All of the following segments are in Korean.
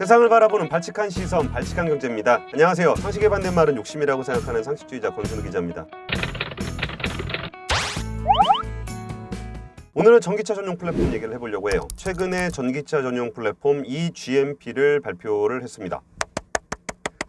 세상을 바라보는 발칙한 시선, 발칙한 경제입니다. 안녕하세요. 상식에 반대말은 욕심이라고 생각하는 상식주의자 권순우 기자입니다. 오늘은 전기차 전용 플랫폼 얘기를 해보려고 해요. 최근에 전기차 전용 플랫폼 eGMP를 발표를 했습니다.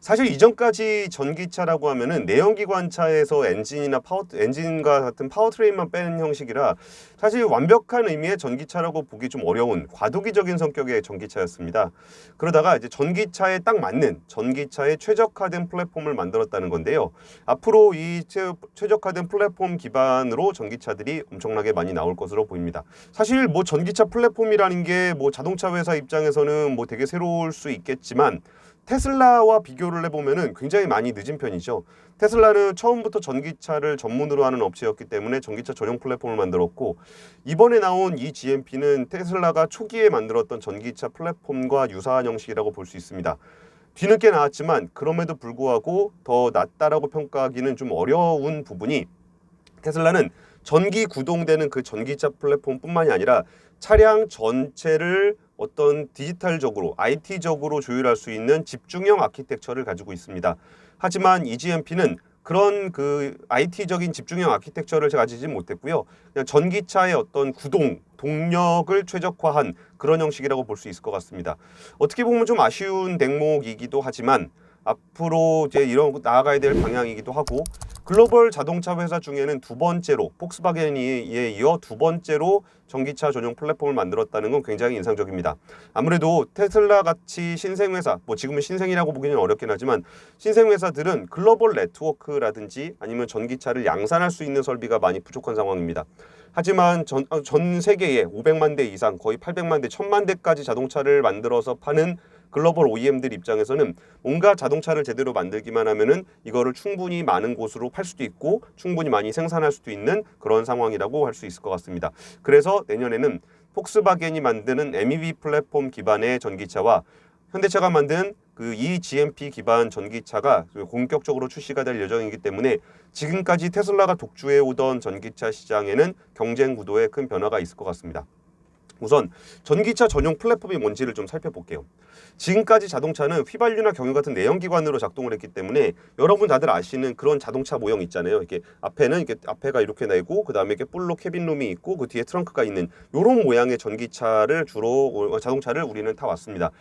사실 이전까지 전기차라고 하면은 내연기관차에서 엔진이나 파워 엔진과 같은 파워트레인만 빼는 형식이라 사실 완벽한 의미의 전기차라고 보기 좀 어려운 과도기적인 성격의 전기차였습니다. 그러다가 이제 전기차에 딱 맞는 전기차에 최적화된 플랫폼을 만들었다는 건데요. 앞으로 이 최, 최적화된 플랫폼 기반으로 전기차들이 엄청나게 많이 나올 것으로 보입니다. 사실 뭐 전기차 플랫폼이라는 게 뭐 자동차 회사 입장에서는 뭐 되게 새로울 수 있겠지만 테슬라와 비교를 해보면은 굉장히 많이 늦은 편이죠. 테슬라는 처음부터 전기차를 전문으로 하는 업체였기 때문에 전기차 전용 플랫폼을 만들었고 이번에 나온 이 GMP는 테슬라가 초기에 만들었던 전기차 플랫폼과 유사한 형식이라고 볼 수 있습니다. 뒤늦게 나왔지만 그럼에도 불구하고 더 낫다라고 평가하기는 좀 어려운 부분이 테슬라는 전기 구동되는 그 전기차 플랫폼뿐만이 아니라 차량 전체를 어떤 디지털적으로 IT적으로 조율할 수 있는 집중형 아키텍처를 가지고 있습니다. 하지만 EGMP는 그런 그 IT적인 집중형 아키텍처를 가지지 못했고요. 그냥 전기차의 어떤 구동, 동력을 최적화한 그런 형식이라고 볼 수 있을 것 같습니다. 어떻게 보면 좀 아쉬운 대목이기도 하지만 앞으로 이제 이런 나아가야 될 방향이기도 하고 글로벌 자동차 회사 중에는 두 번째로 폭스바겐에 이어 두 번째로 전기차 전용 플랫폼을 만들었다는 건 굉장히 인상적입니다. 아무래도 테슬라 같이 신생 회사, 뭐 지금은 신생이라고 보기는 어렵긴 하지만 신생 회사들은 글로벌 네트워크라든지 아니면 전기차를 양산할 수 있는 설비가 많이 부족한 상황입니다. 하지만 전, 어, 전 세계에 500만 대 이상, 거의 800만 대, 1000만 대까지 자동차를 만들어서 파는 글로벌 OEM들 입장에서는 뭔가 자동차를 제대로 만들기만 하면은 이거를 충분히 많은 곳으로 팔 수도 있고 충분히 많이 생산할 수도 있는 그런 상황이라고 할 수 있을 것 같습니다. 그래서 내년에는 폭스바겐이 만드는 MEB 플랫폼 기반의 전기차와 현대차가 만든 그 eGMP 기반 전기차가 본격적으로 출시가 될 예정이기 때문에 지금까지 테슬라가 독주해 오던 전기차 시장에는 경쟁 구도에 큰 변화가 있을 것 같습니다. 우선 전기차 전용 플랫폼이 뭔지를 좀 살펴볼게요. 지금까지 자동차는 휘발유나 경유 같은 내연기관으로 작동을 했기 때문에 여러분 다들 아시는 그런 자동차 모형 있잖아요. 이렇게 앞에는 이렇게 앞에가 이렇게 내고 그 다음에 이렇게 뿔로 캐빈룸이 있고 그 뒤에 트렁크가 있는 이런 모양의 전기차를 주로 자동차를 우리는 타 왔습니다.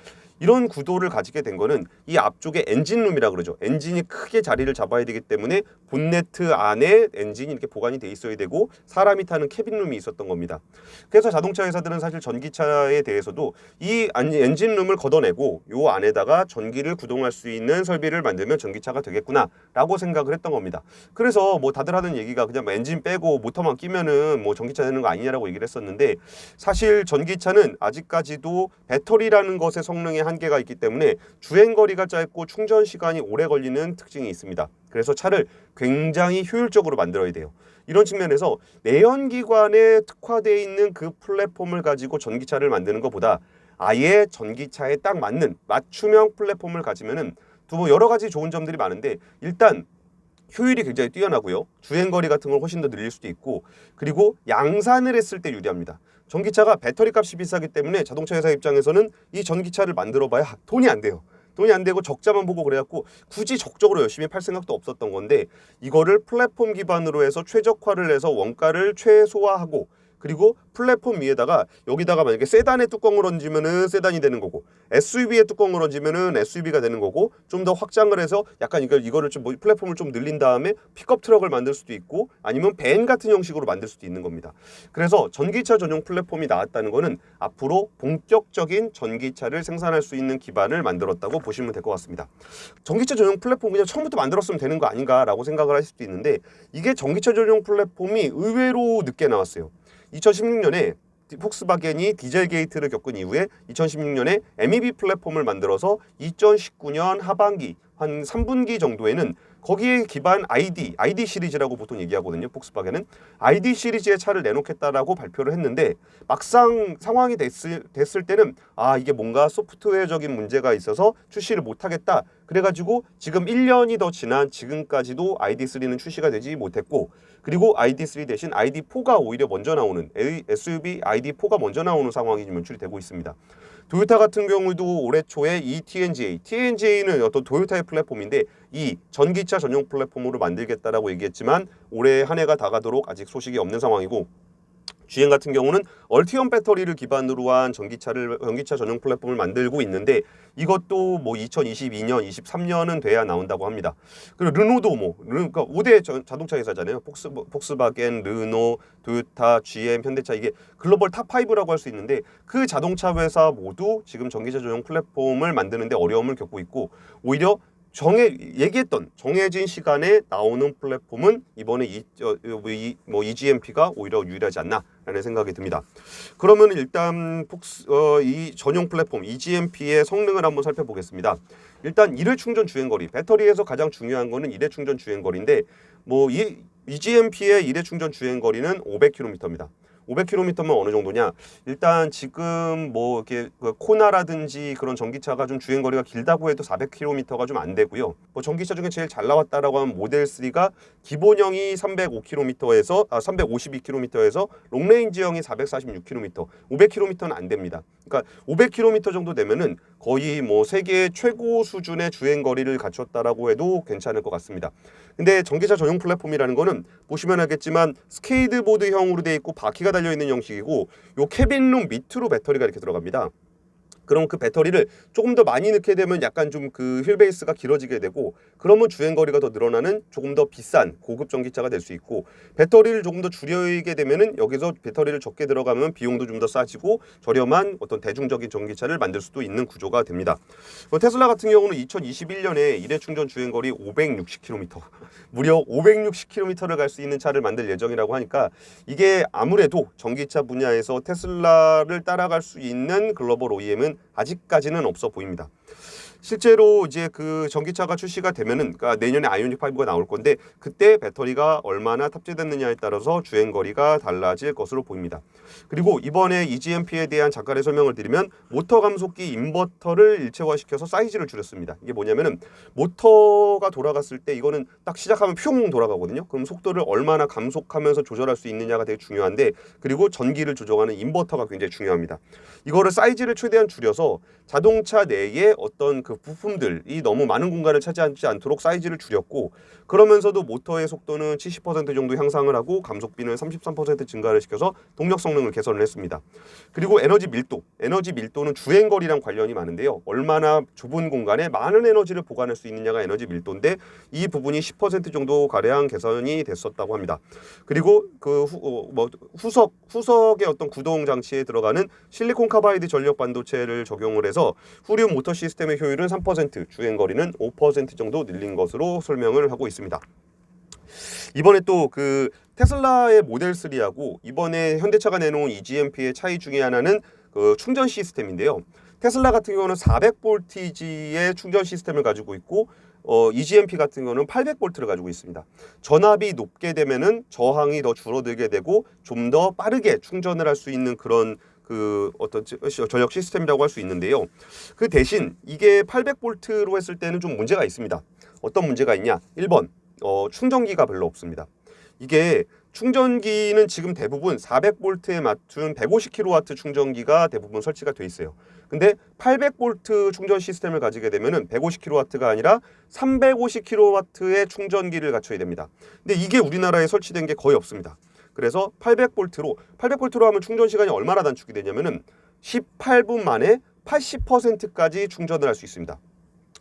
이런 구도를 가지게 된 거는 이 앞쪽에 엔진룸이라 그러죠. 엔진이 크게 자리를 잡아야 되기 때문에 본네트 안에 엔진이 이렇게 보관이 돼 있어야 되고 사람이 타는 캐빈룸이 있었던 겁니다. 그래서 자동차 회사들은 사실 전기차에 대해서도 이 엔진룸을 걷어내 고 요 안에다가 전기를 구동할 수 있는 설비를 만들면 전기차가 되겠구나 라고 생각을 했던 겁니다. 그래서 뭐 다들 하는 얘기가 그냥 뭐 엔진 빼고 모터만 끼면은 뭐 전기차 되는 거 아니냐라고 얘기를 했었는데 사실 전기차는 아직까지도 배터리라는 것의 성능에 한계가 있기 때문에 주행 거리가 짧고 충전 시간이 오래 걸리는 특징이 있습니다. 그래서 차를 굉장히 효율적으로 만들어야 돼요. 이런 측면에서 내연기관에 특화되어 있는 그 플랫폼을 가지고 전기차를 만드는 것보다 아예 전기차에 딱 맞는 맞춤형 플랫폼을 가지면은 두 여러 가지 좋은 점들이 많은데 일단 효율이 굉장히 뛰어나고요. 주행 거리 같은 걸 훨씬 더 늘릴 수도 있고 그리고 양산을 했을 때 유리합니다. 전기차가 배터리 값이 비싸기 때문에 자동차 회사 입장에서는 이 전기차를 만들어 봐야 돈이 안 돼요. 돈이 안 되고 적자만 보고 그래갖고 굳이 적적으로 열심히 팔 생각도 없었던 건데 이거를 플랫폼 기반으로 해서 최적화를 해서 원가를 최소화하고 그리고 플랫폼 위에다가 여기다가 만약에 세단의 뚜껑을 얹으면은 세단이 되는 거고 SUV의 뚜껑을 얹으면은 SUV가 되는 거고 좀 더 확장을 해서 약간 이걸 이거를 좀뭐 플랫폼을 좀 늘린 다음에 픽업 트럭을 만들 수도 있고 아니면 밴 같은 형식으로 만들 수도 있는 겁니다. 그래서 전기차 전용 플랫폼이 나왔다는 거는 앞으로 본격적인 전기차를 생산할 수 있는 기반을 만들었다고 보시면 될 것 같습니다. 전기차 전용 플랫폼 그냥 처음부터 만들었으면 되는 거 아닌가라고 생각을 하실 수도 있는데 이게 전기차 전용 플랫폼이 의외로 늦게 나왔어요. 2016년에 폭스바겐이 디젤 게이트를 겪은 이후에 2016년에 MEB 플랫폼을 만들어서 2019년 하반기 한 3분기 정도에는 거기에 기반 ID, ID 시리즈라고 보통 얘기하거든요. 폭스바겐은 ID 시리즈의 차를 내놓겠다라고 발표를 했는데 막상 상황이 됐을, 됐을 때는 아 이게 뭔가 소프트웨어적인 문제가 있어서 출시를 못하겠다. 그래가지고 지금 1년이 더 지난 지금까지도 ID3는 출시가 되지 못했고 그리고 ID3 대신 ID4가 오히려 먼저 나오는 SUV ID4가 먼저 나오는 상황이 지금 연출이 되고 있습니다. 도요타 같은 경우도 올해 초에 이 TNGA, TNGA는 어떤 도요타의 플랫폼인데 이 전기차 전용 플랫폼으로 만들겠다라고 얘기했지만 올해 한 해가 다가도록 아직 소식이 없는 상황이고 GM 같은 경우는 얼티엄 배터리를 기반으로 한 전기차를 전기차 전용 플랫폼을 만들고 있는데 이것도 뭐 2022년, 23년은 돼야 나온다고 합니다. 그리고 르노도 뭐 르, 그러니까 5대 자동차 회사잖아요. 폭스 폭스바겐, 르노, 도요타, GM, 현대차 이게 글로벌 탑 5라고 할 수 있는데 그 자동차 회사 모두 지금 전기차 전용 플랫폼을 만드는데 어려움을 겪고 있고 오히려 정해 얘기했던 정해진 시간에 나오는 플랫폼은 이번에 이, 어, 이, 뭐 EGMP가 오히려 유리하지 않나라는 생각이 듭니다. 그러면 일단 폭스 어, 이 전용 플랫폼 EGMP의 성능을 한번 살펴보겠습니다. 일단 일회 충전 주행거리 배터리에서 가장 중요한 거는 일회 충전 주행거리인데 뭐 이 EGMP의 일회 충전 주행거리는 500km입니다. 500km면 어느 정도냐? 일단 지금 뭐 이렇게 그 코나라든지 그런 전기차가 좀 주행 거리가 길다고 해도 400km가 좀 안 되고요. 뭐 전기차 중에 제일 잘 나왔다라고 하면 모델 3가 기본형이 305km에서 아 352km에서 롱레인지형이 446km, 500km는 안 됩니다. 그러니까 500km 정도 되면은 거의 뭐 세계 최고 수준의 주행 거리를 갖췄다라고 해도 괜찮을 것 같습니다. 근데 전기차 전용 플랫폼이라는 거는 보시면 알겠지만 스케이트보드형으로 돼 있고 바퀴가 달려 있는 형식이고 요 캐빈룸 밑으로 배터리가 이렇게 들어갑니다. 그럼 그 배터리를 조금 더 많이 넣게 되면 약간 좀 그 휠베이스가 길어지게 되고 그러면 주행 거리가 더 늘어나는 조금 더 비싼 고급 전기차가 될 수 있고 배터리를 조금 더 줄이게 되면은 여기서 배터리를 적게 들어가면 비용도 좀 더 싸지고 저렴한 어떤 대중적인 전기차를 만들 수도 있는 구조가 됩니다. 뭐 테슬라 같은 경우는 2021년에 일회 충전 주행 거리 560km 무려 560km를 갈 수 있는 차를 만들 예정이라고 하니까 이게 아무래도 전기차 분야에서 테슬라를 따라갈 수 있는 글로벌 OEM은 아직까지는 없어 보입니다. 실제로 이제 그 전기차가 출시가 되면은 그러니까 내년에 아이오닉 5가 나올 건데 그때 배터리가 얼마나 탑재됐느냐에 따라서 주행 거리가 달라질 것으로 보입니다. 그리고 이번에 EGMP에 대한 잠깐의 설명을 드리면 모터 감속기 인버터를 일체화시켜서 사이즈를 줄였습니다. 이게 뭐냐면은 모터가 돌아갔을 때 이거는 딱 시작하면 퓨 돌아가거든요. 그럼 속도를 얼마나 감속하면서 조절할 수 있느냐가 되게 중요한데 그리고 전기를 조정하는 인버터가 굉장히 중요합니다. 이거를 사이즈를 최대한 줄여서 자동차 내에 어떤 그 부품들이 너무 많은 공간을 차지하지 않도록 사이즈를 줄였고 그러면서도 모터의 속도는 70% 정도 향상을 하고 감속비는 33% 증가를 시켜서 동력 성능을 개선을 했습니다. 그리고 에너지 밀도, 에너지 밀도는 주행 거리랑 관련이 많은데요. 얼마나 좁은 공간에 많은 에너지를 보관할 수 있느냐가 에너지 밀도인데 이 부분이 10% 정도 가량 개선이 됐었다고 합니다. 그리고 그 후, 어, 뭐 후석 후석의 어떤 구동 장치에 들어가는 실리콘 카바이드 전력 반도체를 적용을 해서 후륜 모터 시스템의 효율 은 3%, 주행 거리는 5% 정도 늘린 것으로 설명을 하고 있습니다. 이번에 또 그 테슬라의 모델 3하고 이번에 현대차가 내놓은 EGMP의 차이 중에 하나는 그 충전 시스템인데요. 테슬라 같은 경우는 400볼티지의 충전 시스템을 가지고 있고 어, EGMP 같은 경우는 800볼트를 가지고 있습니다. 전압이 높게 되면은 저항이 더 줄어들게 되고 좀 더 빠르게 충전을 할 수 있는 그런 그 어떤 전력 시스템이라고 할 수 있는데요. 그 대신 이게 800볼트로 했을 때는 좀 문제가 있습니다. 어떤 문제가 있냐? 1번 어, 충전기가 별로 없습니다. 이게 충전기는 지금 대부분 400볼트에 맞춘 150kW 충전기가 대부분 설치가 돼 있어요. 근데 800볼트 충전 시스템을 가지게 되면은 150kW가 아니라 350kW의 충전기를 갖춰야 됩니다. 근데 이게 우리나라에 설치된 게 거의 없습니다. 그래서 800볼트로 800볼트로 하면 충전 시간이 얼마나 단축이 되냐면은 18분 만에 80%까지 충전을 할 수 있습니다.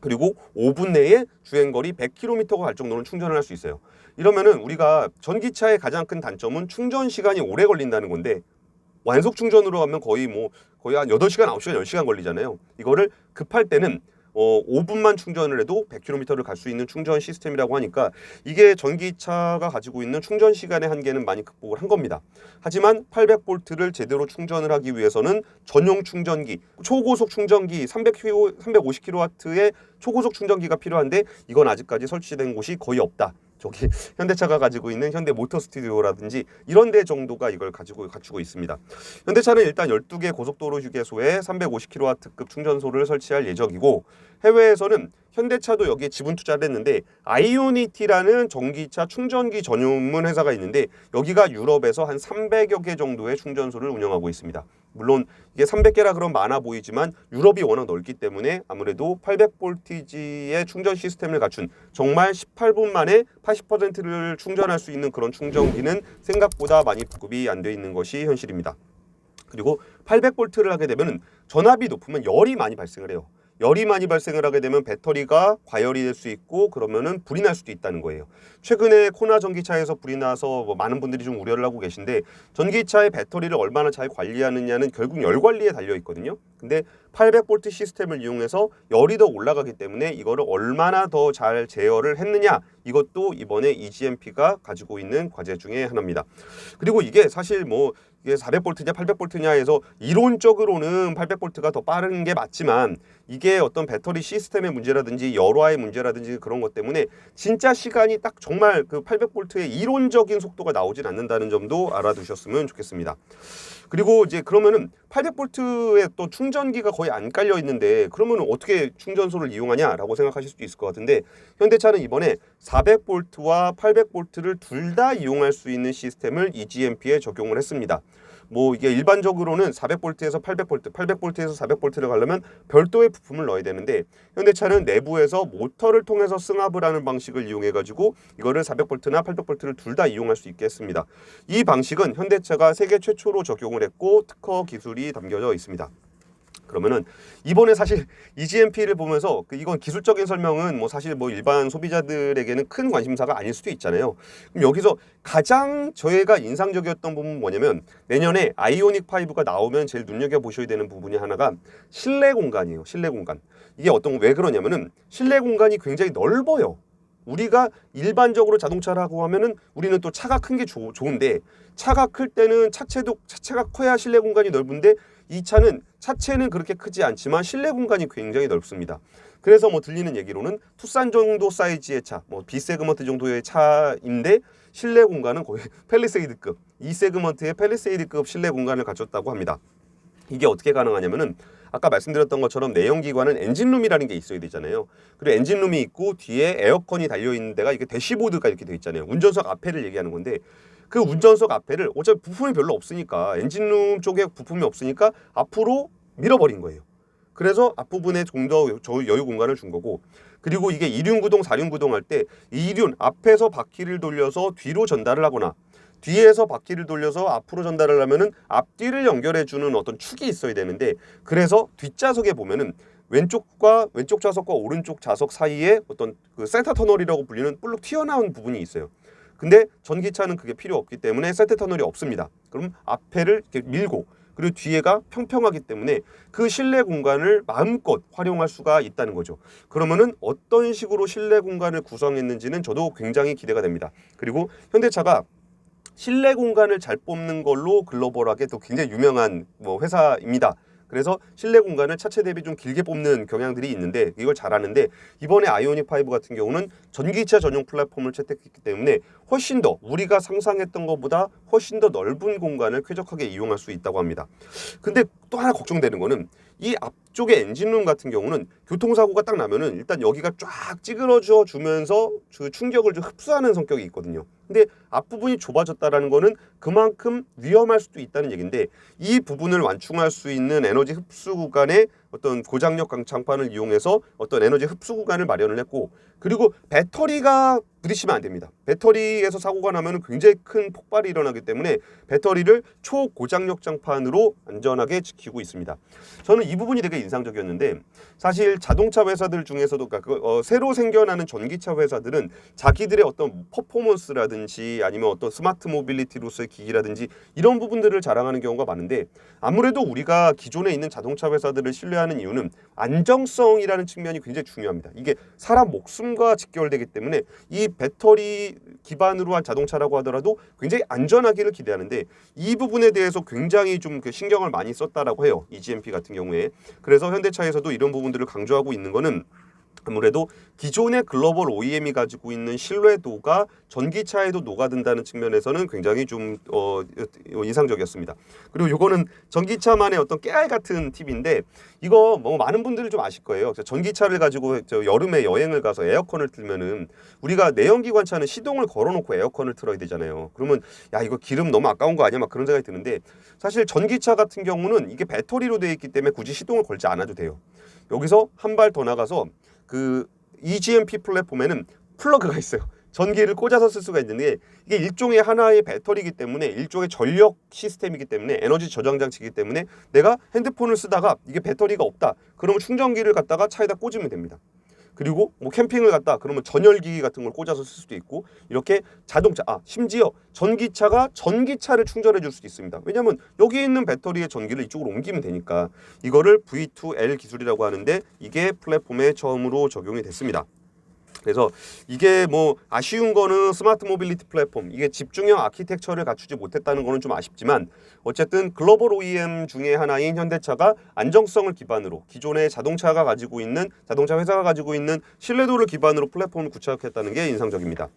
그리고 5분 내에 주행거리 100km가 갈 정도는 충전을 할 수 있어요. 이러면은 우리가 전기차의 가장 큰 단점은 충전 시간이 오래 걸린다는 건데 완속 충전으로 하면 거의 뭐 거의 한 8시간, 9시간, 10시간 걸리잖아요. 이거를 급할 때는 어 5분만 충전을 해도 100km를 갈 수 있는 충전 시스템이라고 하니까 이게 전기차가 가지고 있는 충전 시간의 한계는 많이 극복을 한 겁니다. 하지만 800볼트를 제대로 충전을 하기 위해서는 전용 충전기, 초고속 충전기 300kW, 350kW의 초고속 충전기가 필요한데 이건 아직까지 설치된 곳이 거의 없다. 저기 현대차가 가지고 있는 현대 모터 스튜디오라든지 이런 데 정도가 이걸 가지고 갖추고 있습니다. 현대차는 일단 12개 고속도로 휴게소에 350kW급 충전소를 설치할 예정이고 해외에서는 현대차도 여기에 지분 투자를 했는데 아이오니티라는 전기차 충전기 전문 회사가 있는데 여기가 유럽에서 한 300여 개 정도의 충전소를 운영하고 있습니다. 물론 이게 300개라 그럼 많아 보이지만 유럽이 워낙 넓기 때문에 아무래도 800볼티지의 충전 시스템을 갖춘 정말 18분 만에 80%를 충전할 수 있는 그런 충전기는 생각보다 많이 보급이 안 돼 있는 것이 현실입니다. 그리고 800볼트를 하게 되면 전압이 높으면 열이 많이 발생을 해요. 열이 많이 발생을 하게 되면 배터리가 과열이 될 수 있고 그러면은 불이 날 수도 있다는 거예요. 최근에 코나 전기차에서 불이 나서 뭐 많은 분들이 좀 우려를 하고 계신데 전기차의 배터리를 얼마나 잘 관리하느냐는 결국 열 관리에 달려 있거든요. 근데 800볼트 시스템을 이용해서 열이 더 올라가기 때문에 이거를 얼마나 더 잘 제어를 했느냐 이것도 이번에 EGMP가 가지고 있는 과제 중에 하나입니다. 그리고 이게 사실 뭐 이게 400볼트냐 800볼트냐 해서 이론적으로는 800볼트가 더 빠른 게 맞지만 이게 어떤 배터리 시스템의 문제라든지 열화의 문제라든지 그런 것 때문에 진짜 시간이 딱 정말 그 800볼트의 이론적인 속도가 나오진 않는다는 점도 알아두셨으면 좋겠습니다. 그리고 이제 그러면은 800볼트에 또 충전기가 거의 안 깔려 있는데 그러면 어떻게 충전소를 이용하냐라고 생각하실 수도 있을 것 같은데 현대차는 이번에 400볼트와 800볼트를 둘 다 이용할 수 있는 시스템을 EGMP에 적용을 했습니다. 뭐 이게 일반적으로는 400볼트에서 800볼트, 800볼트에서 400볼트를 가려면 별도의 부품을 넣어야 되는데 현대차는 내부에서 모터를 통해서 승합을 하는 방식을 이용해 가지고 이거를 400볼트나 800볼트를 둘 다 이용할 수 있게 했습니다. 이 방식은 현대차가 세계 최초로 적용을 했고 특허 기술이 담겨져 있습니다. 그러면은 이번에 사실 EGMP를 보면서 그 이건 기술적인 설명은 뭐 사실 뭐 일반 소비자들에게는 큰 관심사가 아닐 수도 있잖아요. 그럼 여기서 가장 저희가 인상적이었던 부분은 뭐냐면 내년에 아이오닉 5가 나오면 제일 눈여겨 보셔야 되는 부분이 하나가 실내 공간이에요. 실내 공간. 이게 어떤 왜 그러냐면은 실내 공간이 굉장히 넓어요. 우리가 일반적으로 자동차라고 하면은 우리는 또 차가 큰 게 좋은데 차가 클 때는 차체도 차체가 커야 실내 공간이 넓은데 이 차는 차체는 그렇게 크지 않지만 실내 공간이 굉장히 넓습니다. 그래서 뭐 들리는 얘기로는 투싼 정도 사이즈의 차, 뭐 B 세그먼트 정도의 차인데 실내 공간은 거의 펠리세이드급, E 세그먼트의 펠리세이드급 실내 공간을 갖췄다고 합니다. 이게 어떻게 가능하냐면은 아까 말씀드렸던 것처럼 내연기관은 엔진룸이라는 게 있어야 되잖아요. 그리고 엔진룸이 있고 뒤에 에어컨이 달려 있는 데가 이게 대시보드가 이렇게 돼 있잖아요. 운전석 앞에를 얘기하는 건데 그 운전석 앞에를 어차피 부품이 별로 없으니까 엔진룸 쪽에 부품이 없으니까 앞으로 밀어버린 거예요. 그래서 앞부분에 좀 더 여유 공간을 준 거고 그리고 이게 이륜 구동, 사륜 구동 할때 이륜 앞에서 바퀴를 돌려서 뒤로 전달을 하거나 뒤에서 바퀴를 돌려서 앞으로 전달을 하면은 앞뒤를 연결해 주는 어떤 축이 있어야 되는데 그래서 뒷좌석에 보면은 왼쪽과 왼쪽 좌석과 오른쪽 좌석 사이에 어떤 그 센터 터널이라고 불리는 볼록 튀어나온 부분이 있어요. 근데 전기차는 그게 필요 없기 때문에 센터 터널이 없습니다. 그럼 앞에를 이렇게 밀고 그리고 뒤에가 평평하기 때문에 그 실내 공간을 마음껏 활용할 수가 있다는 거죠. 그러면은 어떤 식으로 실내 공간을 구성했는지는 저도 굉장히 기대가 됩니다. 그리고 현대차가 실내 공간을 잘 뽑는 걸로 글로벌하게 또 굉장히 유명한 뭐 회사입니다. 그래서 실내 공간을 차체 대비 좀 길게 뽑는 경향들이 있는데 이걸 잘하는데 이번에 아이오닉 5 같은 경우는 전기차 전용 플랫폼을 채택했기 때문에 훨씬 더 우리가 상상했던 것보다 훨씬 더 넓은 공간을 쾌적하게 이용할 수 있다고 합니다. 근데 또 하나 걱정되는 거는 이 앞쪽에 엔진룸 같은 경우는 교통사고가 딱 나면은 일단 여기가 쫙 찌그러져 주면서 그 충격을 좀 흡수하는 성격이 있거든요. 근데 앞부분이 좁아졌다라는 거는 그만큼 위험할 수도 있다는 얘기인데 이 부분을 완충할 수 있는 에너지 흡수 구간에 어떤 고장력 강창판을 이용해서 어떤 에너지 흡수 구간을 마련을 했고 그리고 배터리가 부딪히면 안 됩니다. 배터리에서 사고가 나면 굉장히 큰 폭발이 일어나기 때문에 배터리를 초고장력 장판으로 안전하게 지키고 있습니다. 저는 이 부분이 되게 인상적이었는데 사실 자동차 회사들 중에서도 그러니까 그, 어, 새로 생겨나는 전기차 회사들은 자기들의 어떤 퍼포먼스라든지 아니면 어떤 스마트 모빌리티로서의 기기라든지 이런 부분들을 자랑하는 경우가 많은데 아무래도 우리가 기존에 있는 자동차 회사들을 신뢰 하는 이유는 안정성이라는 측면이 굉장히 중요합니다. 이게 사람 목숨과 직결되기 때문에 이 배터리 기반으로 한 자동차라고 하더라도 굉장히 안전하기를 기대하는데 이 부분에 대해서 굉장히 좀그 신경을 많이 썼다라고 해요. EGMP 같은 경우에. 그래서 현대차에서도 이런 부분들을 강조하고 있는 거는 아무래도 기존의 글로벌 OEM이 가지고 있는 신뢰도가 전기차에도 녹아든다는 측면에서는 굉장히 좀 어, 인상적이었습니다. 그리고 이거는 전기차만의 어떤 깨알 같은 팁인데 이거 뭐 많은 분들이 좀 아실 거예요. 전기차를 가지고 저 여름에 여행을 가서 에어컨을 틀면은 우리가 내연기관차는 시동을 걸어놓고 에어컨을 틀어야 되잖아요. 그러면 야 이거 기름 너무 아까운 거 아니야? 막 그런 생각이 드는데 사실 전기차 같은 경우는 이게 배터리로 되어 있기 때문에 굳이 시동을 걸지 않아도 돼요. 여기서 한 발 더 나가서 그 EGMP 플랫폼에는 플러그가 있어요. 전기를 꽂아서 쓸 수가 있는데 이게 일종의 하나의 배터리이기 때문에 일종의 전력 시스템이기 때문에 에너지 저장 장치이기 때문에 내가 핸드폰을 쓰다가 이게 배터리가 없다. 그러면 충전기를 갖다가 차에다 꽂으면 됩니다. 그리고 뭐 캠핑을 갔다 그러면 전열기기 같은 걸 꽂아서 쓸 수도 있고 이렇게 자동차 아 심지어 전기차가 전기차를 충전해 줄 수도 있습니다. 왜냐하면 여기 있는 배터리의 전기를 이쪽으로 옮기면 되니까 이거를 V2L 기술이라고 하는데 이게 플랫폼에 처음으로 적용이 됐습니다. 그래서 이게 뭐 아쉬운 거는 스마트 모빌리티 플랫폼 이게 집중형 아키텍처를 갖추지 못했다는 거는 좀 아쉽지만 어쨌든 글로벌 OEM 중에 하나인 현대차가 안정성을 기반으로 기존의 자동차가 가지고 있는 자동차 회사가 가지고 있는 신뢰도를 기반으로 플랫폼을 구축했다는 게 인상적입니다.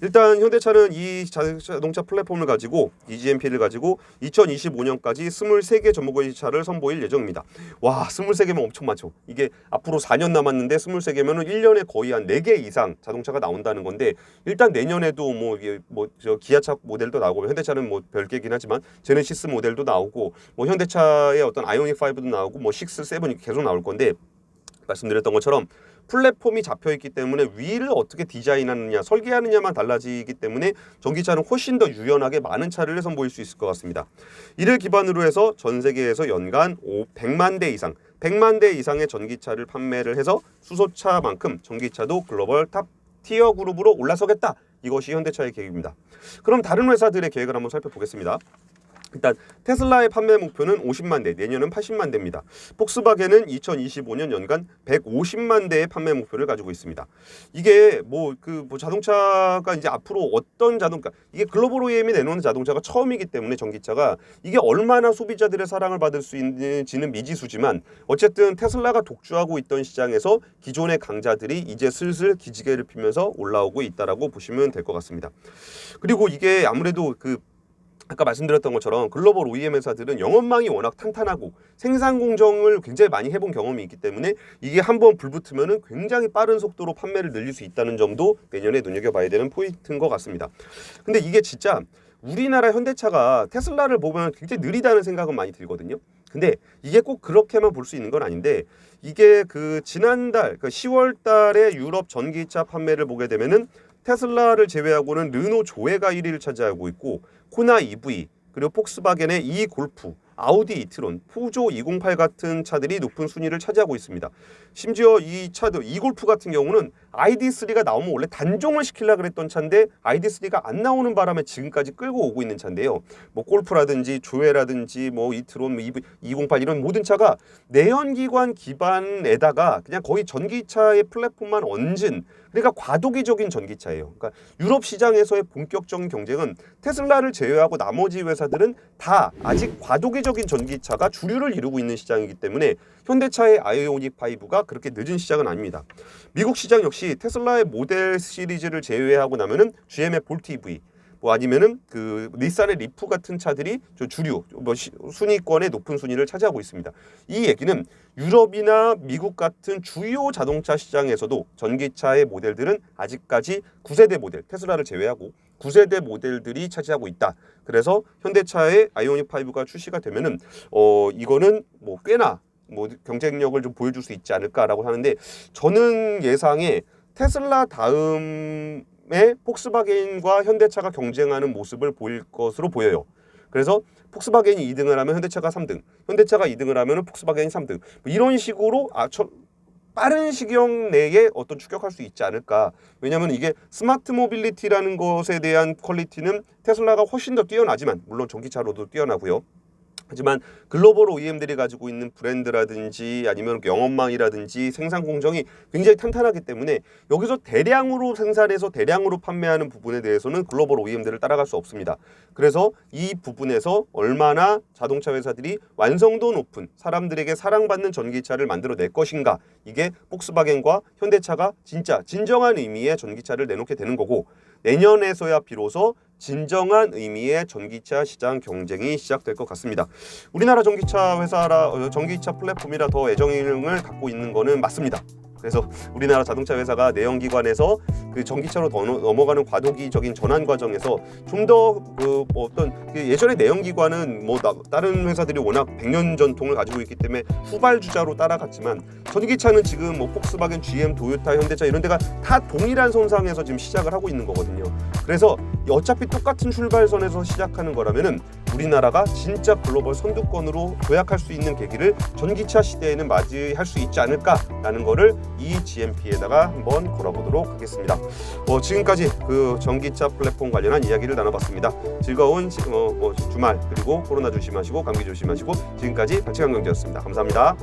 일단 현대차는 이 자- 자동차 플랫폼을 가지고 EGMP를 가지고 2025년까지 23개 전목의 차를 선보일 예정입니다. 와, 23개면 엄청 많죠. 이게 앞으로 4년 남았는데 23개면은 1년에 거의 한 4개 이상 자동차가 나온다는 건데 일단 내년에도 뭐 이게 뭐저 기아차 모델도 나오고 현대차는 뭐 별개긴 하지만 제네시스 모델도 나오고 뭐 현대차의 어떤 아이오닉 5도 나오고 뭐 6, 7이 계속 나올 건데 말씀드렸던 것처럼 플랫폼이 잡혀 있기 때문에 위를 어떻게 디자인하느냐 설계하느냐만 달라지기 때문에 전기차는 훨씬 더 유연하게 많은 차를 선보일 수 있을 것 같습니다. 이를 기반으로 해서 전 세계에서 연간 5, 100만 대 이상 100만 대 이상의 전기차를 판매를 해서 수소차만큼 전기차도 글로벌 탑 티어 그룹으로 올라서겠다. 이것이 현대차의 계획입니다. 그럼 다른 회사들의 계획을 한번 살펴보겠습니다. 일단 테슬라의 판매 목표는 50만 대, 내년은 80만 대입니다. 폭스바겐은 2025년 연간 150만 대의 판매 목표를 가지고 있습니다. 이게 뭐그 뭐 자동차가 이제 앞으로 어떤 자동차 이게 글로벌 OEM이 내놓는 자동차가 처음이기 때문에 전기차가 이게 얼마나 소비자들의 사랑을 받을 수 있는지는 미지수지만 어쨌든 테슬라가 독주하고 있던 시장에서 기존의 강자들이 이제 슬슬 기지개를 피면서 올라오고 있다라고 보시면 될 것 같습니다. 그리고 이게 아무래도 그 아까 말씀드렸던 것처럼 글로벌 OEM 회사들은 영업망이 워낙 탄탄하고 생산 공정을 굉장히 많이 해본 경험이 있기 때문에 이게 한번 불붙으면은 굉장히 빠른 속도로 판매를 늘릴 수 있다는 점도 내년에 눈여겨봐야 되는 포인트인 것 같습니다. 근데 이게 진짜 우리나라 현대차가 테슬라를 보면 굉장히 느리다는 생각은 많이 들거든요. 근데 이게 꼭 그렇게만 볼 수 있는 건 아닌데 이게 그 지난달 그 10월 달에 유럽 전기차 판매를 보게 되면은 테슬라를 제외하고는 르노 조회가 1위를 차지하고 있고 코나 EV 그리고 폭스바겐의 이 골프 아우디 이트론, 푸조 208 같은 차들이 높은 순위를 차지하고 있습니다. 심지어 이 차도 이 골프 같은 경우는 ID3가 나오면 원래 단종을 시키려 그랬던 차인데 ID3가 안 나오는 바람에 지금까지 끌고 오고 있는 차인데요. 뭐 골프라든지 조회라든지 뭐 이트론, 뭐 208 이런 모든 차가 내연기관 기반에다가 그냥 거의 전기차의 플랫폼만 얹은 그러니까 과도기적인 전기차예요. 그러니까 유럽 시장에서의 본격적인 경쟁은 테슬라를 제외하고 나머지 회사들은 다 아직 과도기적인 전기차가 주류를 이루고 있는 시장이기 때문에 현대차의 아이오닉 5가 그렇게 늦은 시작은 아닙니다. 미국 시장 역시 테슬라의 모델 시리즈를 제외하고 나면은 GM의 볼트 EV 뭐 아니면은 그 닛산의 리프 같은 차들이 저 주류 뭐 시- 순위권의 높은 순위를 차지하고 있습니다. 이 얘기는 유럽이나 미국 같은 주요 자동차 시장에서도 전기차의 모델들은 아직까지 9세대 모델 테슬라를 제외하고 9세대 모델들이 차지하고 있다. 그래서 현대차의 아이오닉 5가 출시가 되면은 어 이거는 뭐 꽤나 뭐 경쟁력을 좀 보여줄 수 있지 않을까라고 하는데 저는 예상에 테슬라 다음에 폭스바겐과 현대차가 경쟁하는 모습을 보일 것으로 보여요. 그래서 폭스바겐이 2등을 하면 현대차가 3등, 현대차가 2등을 하면 폭스바겐이 3등. 뭐 이런 식으로 아, 저, 빠른 시경 내에 어떤 추격할 수 있지 않을까. 왜냐하면 이게 스마트 모빌리티라는 것에 대한 퀄리티는 테슬라가 훨씬 더 뛰어나지만 물론 전기차로도 뛰어나고요. 하지만 글로벌 OEM들이 가지고 있는 브랜드라든지 아니면 영업망이라든지 생산 공정이 굉장히 탄탄하기 때문에 여기서 대량으로 생산해서 대량으로 판매하는 부분에 대해서는 글로벌 OEM들을 따라갈 수 없습니다. 그래서 이 부분에서 얼마나 자동차 회사들이 완성도 높은 사람들에게 사랑받는 전기차를 만들어낼 것인가 이게 폭스바겐과 현대차가 진짜 진정한 의미의 전기차를 내놓게 되는 거고 내년에서야 비로소 진정한 의미의 전기차 시장 경쟁이 시작될 것 같습니다. 우리나라 전기차 회사라 어, 전기차 플랫폼이라 더 애정을 갖고 있는 거는 맞습니다. 그래서 우리나라 자동차 회사가 내연기관에서 그 전기차로 넘어가는 과도기적인 전환 과정에서 좀 더 그 어떤 그 예전에 내연기관은 뭐 나- 다른 회사들이 워낙 100년 전통을 가지고 있기 때문에 후발주자로 따라갔지만 전기차는 지금 뭐 폭스바겐, GM, 도요타, 현대차 이런 데가 다 동일한 선상에서 지금 시작을 하고 있는 거거든요. 그래서 어차피 똑같은 출발선에서 시작하는 거라면은 우리나라가 진짜 글로벌 선두권으로 도약할 수 있는 계기를 전기차 시대에는 맞이할 수 있지 않을까라는 거를 이 GMP에다가 한번 걸어보도록 하겠습니다. 어, 지금까지 그 전기차 플랫폼 관련한 이야기를 나눠봤습니다. 즐거운 시- 어, 어, 주말 그리고 코로나 조심하시고 감기 조심하시고 지금까지 박치강 경제였습니다. 감사합니다.